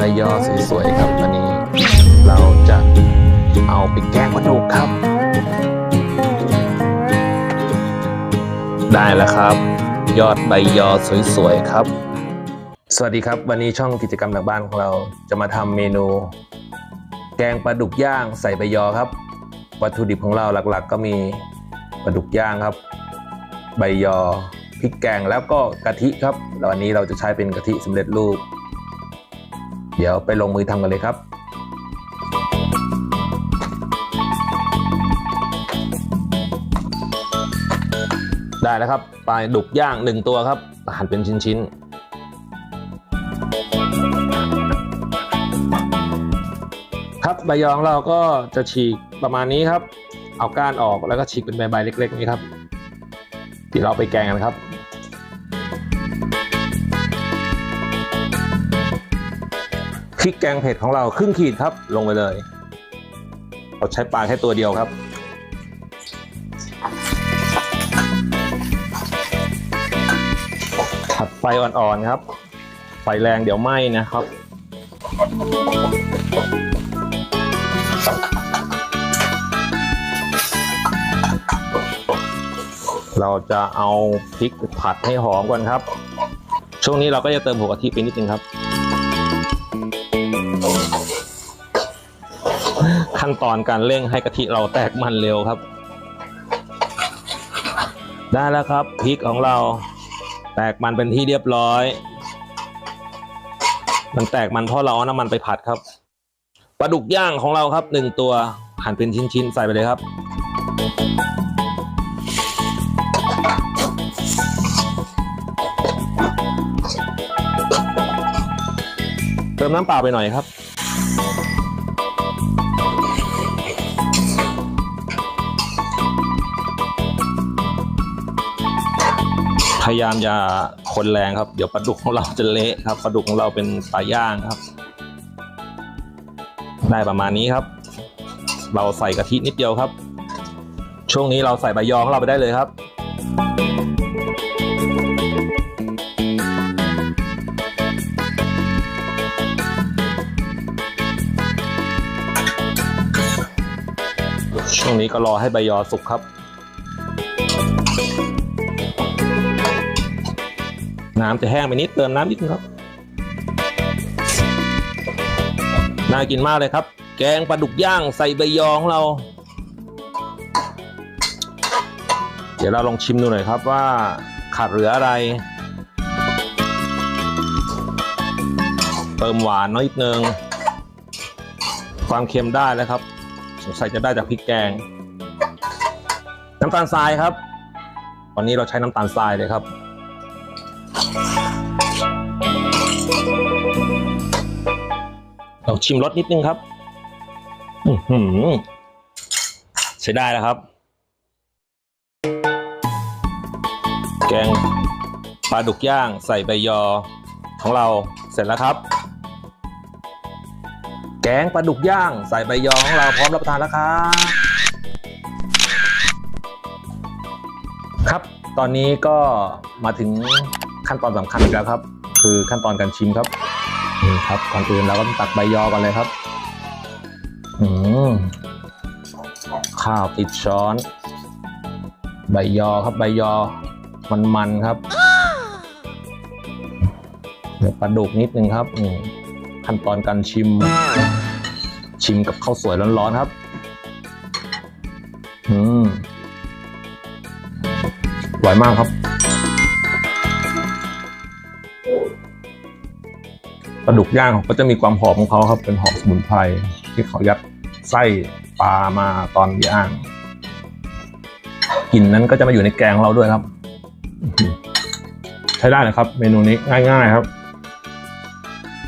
ใบยอสวยๆครับวันนี้เราจะเอาไปแกงปลาดุกครับ ได้แล้วครับ ยอดใบยอสวยๆครับ สวัสดีครับ วันนี้ช่องกิจกรรมหลังบ้านของเราจะมาทำเมนู แกงปลาดุกย่างใส่ใบยอครับ วัตถุดิบของเราหลักๆ ก็มีปลาดุกย่างครับ ใบยอพริกแกงแล้วก็กะทิครับแล้ววันนี้เราจะใช้เป็นกะทิสำเร็จรูป เดี๋ยวไปลงมือทำกันเลยครับได้แล้วครับปลาดุกย่างหนึ่งตัวครับหั่นเป็นชิ้นๆครับใบยองเราก็จะฉีกประมาณนี้ครับ เอาก้านออกแล้วก็ฉีกเป็นใบๆเล็ก ๆ นี้ครับเดี๋ยวเราไปแกงกันครับ พริกแกงเผ็ดของเราครึ่งขีดครับ ลงไปเลยเราใช้ปลาแค่ตัวเดียวครับผัดไฟอ่อนๆครับ ไฟแรงเดี๋ยวไหม้นะครับ เราจะเอาพริกผัดให้หอมก่อนครับ ช่วงนี้เราก็จะเติมหัวกะทิไปนิดนึงครับ ขั้นตอนการเร่งให้กะทิเราแตกมันเร็วครับ ได้แล้วครับพริกของเราแตกมันเป็นที่เรียบร้อย มันแตกมันเพราะเราเอาน้ำมันไปผัดครับปลาดุกย่างของเราครับหนึ่งตัวหั่นเป็นชิ้นๆ ใส่ไปเลยครับ เติมน้ำเปล่าไปหน่อยครับ ยายามอย่าคนแรงครับ เดี๋ยวปลาดุกของเราจะเละครับปลาดุกของเราเป็นปลาย่างครับ ได้ประมาณนี้ครับ เราใส่กะทินิดเดียวครับ ช่วงนี้เราใส่ใบยอของเราไปได้เลยครับช่วงนี้ก็รอให้ใบยอสุกครับ น้ำจะแห้งไปนิดเติมน้ำนิดนึงครับ น่ากินมากเลยครับ แกงปลาดุกย่างใส่ใบยอของเรา เดี๋ยวเราลองชิมดูหน่อยครับว่าขาดเหลืออะไร เติมหวานน้อยนิดนึง ความเค็มได้แล้วครับ สงสัยจะได้จากพริกแกง น้ำตาลทรายครับวันนี้เราใช้น้ำตาลทรายเลยครับ เราชิมรสนิดนึงครับอือหือใช้ได้แล้วครับ แกงปลาดุกย่างใส่ใบยอของเราเสร็จแล้วครับ แกงปลาดุกย่างใส่ใบยอของเราพร้อมรับประทานแล้วครับ ครับ ตอนนี้ก็มาถึงขั้นตอนสำคัญแล้วครับ คือขั้นตอนการชิมครับ นี่ครับก่อนอื่นเราก็ตักใบยอกันเลยครับอืมข้าวติดช้อน ใบยอครับใบยอ มันๆครับเดี๋ยวปลาดุกนิดนึงครับขั้นตอนการชิม ชิมกับข้าวสวยร้อนๆครับอืมอร่อยมากครับ ปลาดุกย่างเขาก็จะมีความหอมของเขาครับเป็นหอมสมุนไพรที่เขายัดไส้ปลามาตอนย่างกลิ่นนั้นก็จะมาอยู่ในแกงของเราด้วยครับ ใช้ได้นะครับ เมนูนี้ง่าย ๆครับ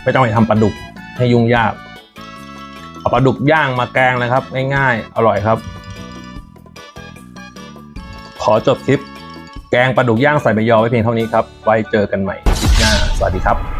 ไม่ต้องไปทำปลาดุกให้ยุ่งยากเอาปลาดุกย่างมาแกงเลยครับ ง่ายๆ อร่อยครับ ขอจบคลิป แกงปลาดุกย่างใส่ใบยอไว้เพียงเท่านี้ครับ ไว้เจอกันใหม่คลิปหน้า สวัสดีครับ